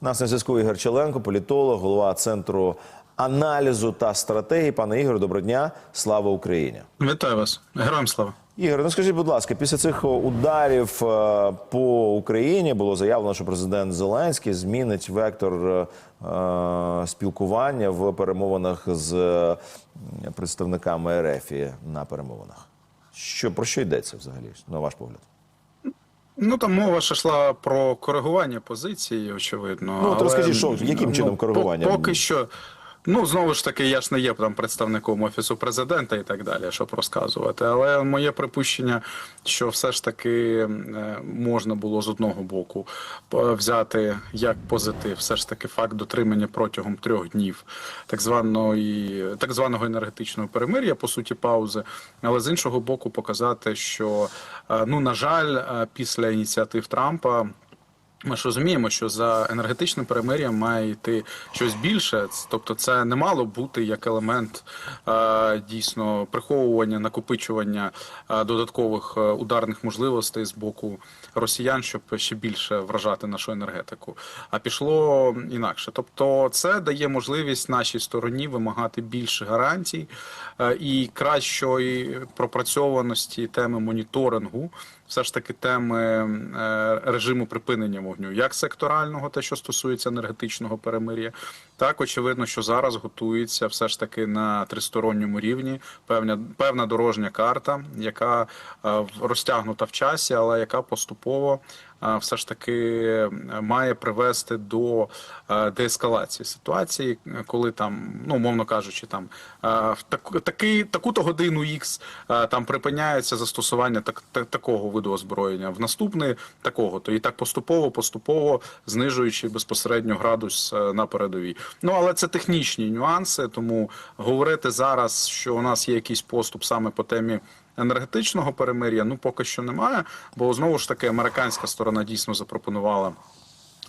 У Нас на зв'язку Ігор Челенко, політолог, голова центру аналізу та стратегії. Пане Ігор, доброго дня. Слава Україні. Вітаю вас, героям слава. Ігор, ну скажіть, будь ласка, після цих ударів е, по Україні було заявлено, що президент Зеленський змінить вектор е, е, спілкування в перемовинах з е, представниками РФ на перемовинах. Що про що йдеться взагалі, на ваш погляд? Ну там мова ж йшла про коригування позиції, очевидно. Ну, от розкажіть, що- яким чином по- коригування? Поки що. Ну, знову ж таки, я ж не є там представником офісу президента і так далі, щоб розказувати. Але моє припущення, що все ж таки е, можна було з одного боку взяти як позитив, все ж таки факт дотримання протягом трьох днів так званої так званого енергетичного перемир'я, по суті, паузи. Але з іншого боку, показати, що е, ну на жаль, е, після ініціатив Трампа. Ми ж розуміємо, що за енергетичним перемир'ям має йти щось більше. Тобто, це не мало бути як елемент е, дійсно приховування, накопичування е, додаткових е, ударних можливостей з боку росіян, щоб ще більше вражати нашу енергетику. А пішло інакше. Тобто, це дає можливість нашій стороні вимагати більше гарантій е, і кращої пропрацьованості теми моніторингу все ж таки теми е, режиму припинення вогню, як секторального, те, що стосується енергетичного перемир'я, так очевидно, що зараз готується все ж таки на тристоронньому рівні певна певна дорожня карта, яка е, розтягнута в часі, але яка поступово все ж таки має привести до е, деескалації ситуації, коли там, ну умовно кажучи, там е, в таку- такий таку-то годину X е, там припиняється застосування так, так такого виду озброєння. В наступний такого, то і так поступово, поступово знижуючи безпосередньо градус на передовій. Ну але це технічні нюанси, тому говорити зараз, що у нас є якийсь поступ саме по темі. Енергетичного перемир'я ну поки що немає, бо знову ж таки американська сторона дійсно запропонувала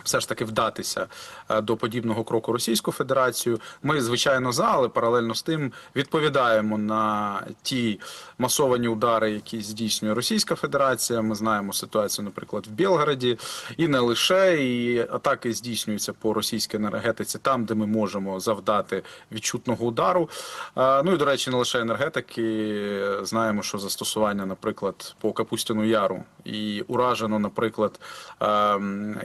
все ж таки вдатися е, до подібного кроку Російську Федерацію. Ми, звичайно, за, але паралельно з тим відповідаємо на ті масовані удари, які здійснює Російська Федерація. Ми знаємо ситуацію, наприклад, в Білгороді, і не лише і атаки здійснюються по російській енергетиці, там, де ми можемо завдати відчутного удару. Е, Ну і до речі, не лише енергетики. Знаємо, що застосування, наприклад, по Капустяну Яру і уражено, наприклад, ем,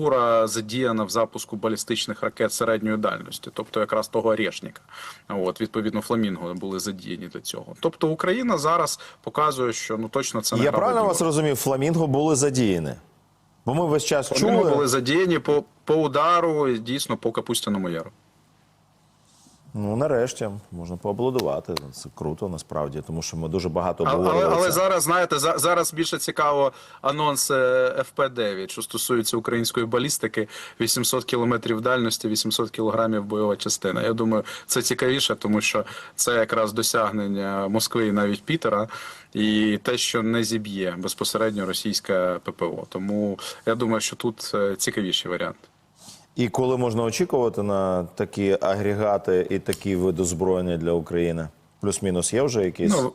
інфраструктура задіяна в запуску балістичних ракет середньої дальності, тобто якраз того орешника. От відповідно фламінго були задіяні для цього. Тобто Україна зараз показує, що ну точно це не Я правильно вас розумів, фламінго були задіяні. Бо ми весь час Фламінго чули. були задіяні по, по удару, дійсно по Капустяному Яру. Ну, нарешті, можна поаплодувати. Це круто насправді, тому що ми дуже багато Але, але, але зараз знаєте, за- зараз більше цікаво анонс ФП-9, що стосується української балістики, 800 кілометрів дальності, 800 кілограмів бойова частина. Я думаю, це цікавіше, тому що це якраз досягнення Москви і навіть Пітера, і те, що не зіб'є безпосередньо російське ППО. Тому я думаю, що тут е, цікавіший варіант. І коли можна очікувати на такі агрегати і такі види зброєння для України? Плюс-мінус є вже якісь. Ну,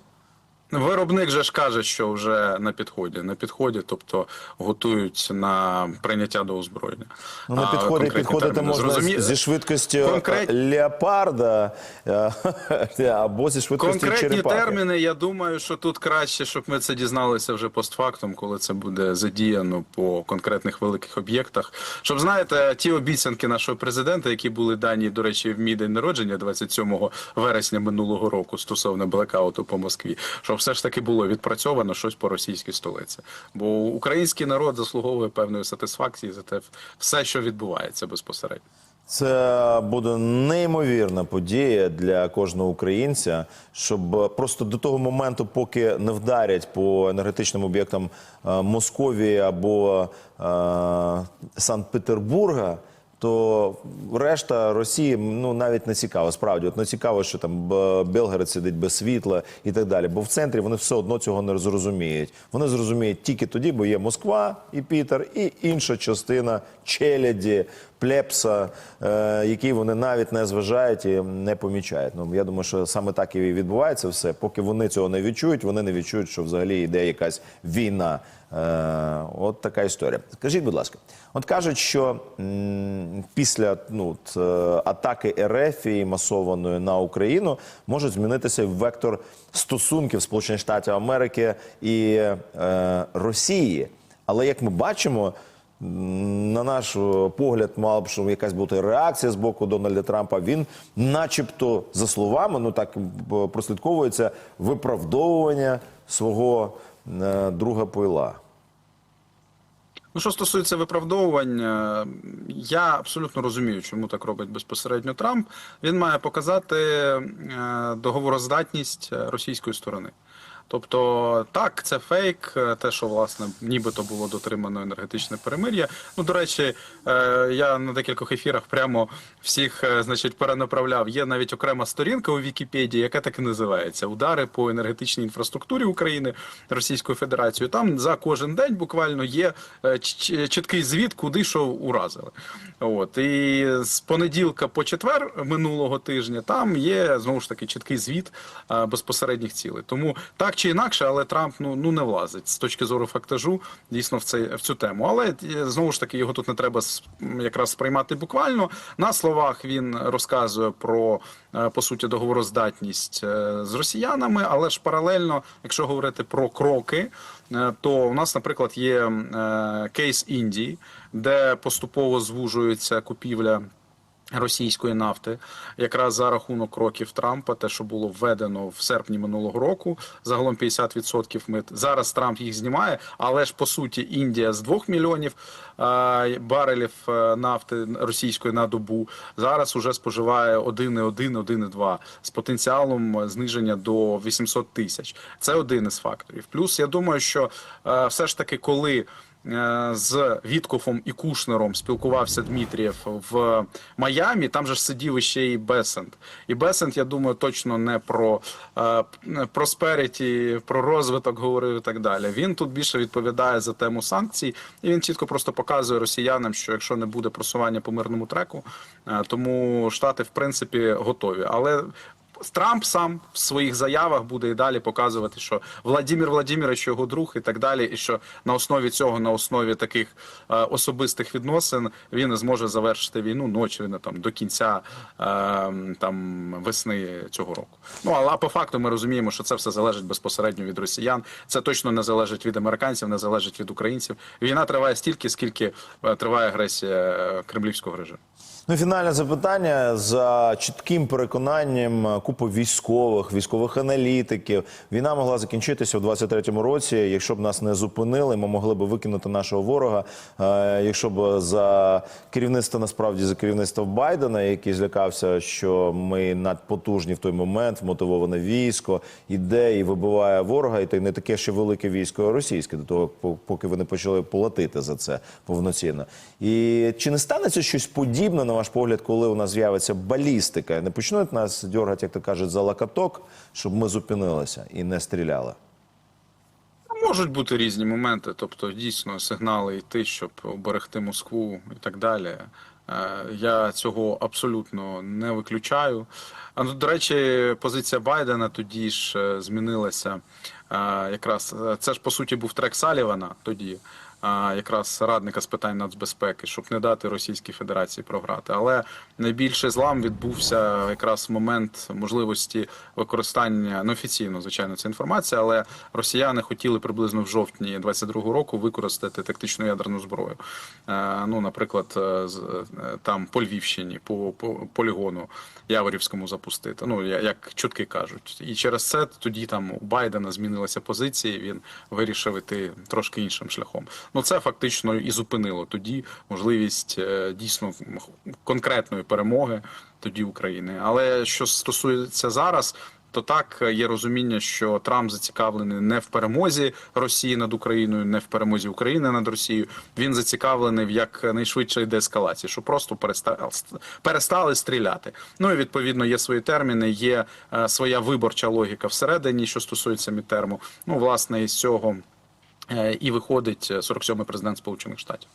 Виробник же ж каже, що вже на підході. На підході, тобто готують на прийняття до озброєння. Ну, на А підходи підходити терміни можна зрозумі- зі швидкістю Конкрет- леопарда е, або зі швидкістю Конкретні черепахи. терміни, я думаю, що тут краще, щоб ми це дізналися вже постфактум, коли це буде задіяно по конкретних великих об'єктах. Щоб знаєте, ті обіцянки нашого президента, які були дані, до речі, в мій день народження, 27 вересня минулого року, стосовно блекауту по Москві, все ж таки було відпрацьовано щось по російській столиці. Бо український народ заслуговує певної сатисфакції за те все, що відбувається безпосередньо. Це буде неймовірна подія для кожного українця, щоб просто до того моменту, поки не вдарять по енергетичним об'єктам е, Московії або е, Санкт-Петербурга. То решта Росії ну навіть не цікаво. Справді, от не цікаво, що там Белгород сидить без світла і так далі. Бо в центрі вони все одно цього не зрозуміють. Вони зрозуміють тільки тоді, бо є Москва і Пітер, і інша частина челяді, плепса, е, які вони навіть не зважають і не помічають. Ну я думаю, що саме так і відбувається все. Поки вони цього не відчують, вони не відчують, що взагалі йде якась війна е, от така історія. Скажіть, будь ласка, от кажуть, що після ну, е, атаки РФ і масованої на Україну може змінитися вектор стосунків Сполучених Штатів Америки і е, Росії. Але як ми бачимо, на наш е, погляд, мала б що якась бути реакція з боку Дональда Трампа. Він, начебто, за словами, ну так прослідковується виправдовування свого е, друга пойла. Ну, що стосується виправдовувань, я абсолютно розумію, чому так робить безпосередньо Трамп. Він має показати е, договороздатність російської сторони. Тобто, так, це фейк, е, те, що власне нібито було дотримано енергетичне перемир'я. Ну, до речі, е, я на декількох ефірах прямо всіх, е, значить, перенаправляв. Є навіть окрема сторінка у Вікіпедії, яка так і називається Удари по енергетичній інфраструктурі України Російською Федерацією. Там за кожен день буквально є чіткий звіт, куди що уразили. От і з понеділка по четвер минулого тижня там є знову ж таки чіткий звіт безпосередніх цілей. Тому так чи інакше, але Трамп ну ну не влазить з точки зору фактажу дійсно в цей в цю тему. Але е, знову ж таки його тут не треба якраз сприймати буквально. На словах він розказує про е, по суті договороздатність е, з росіянами, але ж паралельно, якщо говорити про кроки, то у нас, наприклад, є кейс Індії, де поступово звужується купівля. Російської нафти, якраз за рахунок кроків Трампа, те, що було введено в серпні минулого року, загалом 50% мит. Зараз Трамп їх знімає, але ж по суті Індія з 2 мільйонів е, барелів е, нафти російської на добу зараз уже споживає 1,1, 1,2 з потенціалом зниження до 800 тисяч. Це один із факторів. Плюс я думаю, що е, все ж таки, коли з Віткофом і Кушнером спілкувався Дмитрієв в Майамі. Там же ж сидів іще і Бесент. І Бесент, я думаю, точно не про е, просперіті, про розвиток говорив і так далі. Він тут більше відповідає за тему санкцій, і він чітко просто показує росіянам, що якщо не буде просування по мирному треку, е, тому штати в принципі готові. Але Трамп сам в своїх заявах буде і далі показувати, що Владимир Владимирович його друг і так далі, і що на основі цього, на основі таких е, особистих відносин, він зможе завершити війну ночі не, там до кінця е, там весни цього року. Ну але по факту ми розуміємо, що це все залежить безпосередньо від росіян. Це точно не залежить від американців, не залежить від українців. Війна триває стільки, скільки е, триває агресія е, кремлівського режиму. Ну, фінальне запитання за чітким переконанням е, купи військових, військових аналітиків. Війна могла закінчитися в 23-му році. Якщо б нас не зупинили, ми могли б викинути нашого ворога. Е, Якщо б за керівництво насправді за керівництво Байдена, який злякався, що ми надпотужні в той момент, мотивоване військо іде і вибиває ворога, і то не таке ще велике військо російське, до того по- поки вони почали платити за це повноцінно. І чи не станеться щось подібне, на ваш погляд, коли у нас з'явиться балістика? Не почнуть нас дергати, як то кажуть, за лакаток, щоб ми зупинилися і не стріляли? Можуть бути різні моменти, тобто дійсно сигнали йти, щоб оберегти Москву і так далі. Е, Я цього абсолютно не виключаю. А ну, до речі, позиція Байдена тоді ж е, змінилася. Е, Якраз це ж по суті був трек Салівана тоді. Якраз радника з питань нацбезпеки, щоб не дати Російській Федерації програти. Але найбільший злам відбувся якраз в момент можливості використання ну, офіційно, звичайно, це інформація, але росіяни хотіли приблизно в жовтні 22-го року використати тактичну ядерну зброю. Е, Ну, наприклад, е, е, там по Львівщині, по полігону Яворівському запустити. Ну як чутки кажуть, і через це тоді там у Байдена змінилася позиція. Він вирішив іти трошки іншим шляхом. Ну це фактично і зупинило тоді можливість е, дійсно конкретної перемоги тоді України. Але що стосується зараз. То так є розуміння, що Трамп зацікавлений не в перемозі Росії над Україною, не в перемозі України над Росією. Він зацікавлений в якнайшвидшій деескалації, щоб просто перестали, перестали стріляти. Ну і відповідно є свої терміни, є е, своя виборча логіка всередині, що стосується мітерму. Ну власне із цього е, і виходить 47-й президент Сполучених Штатів.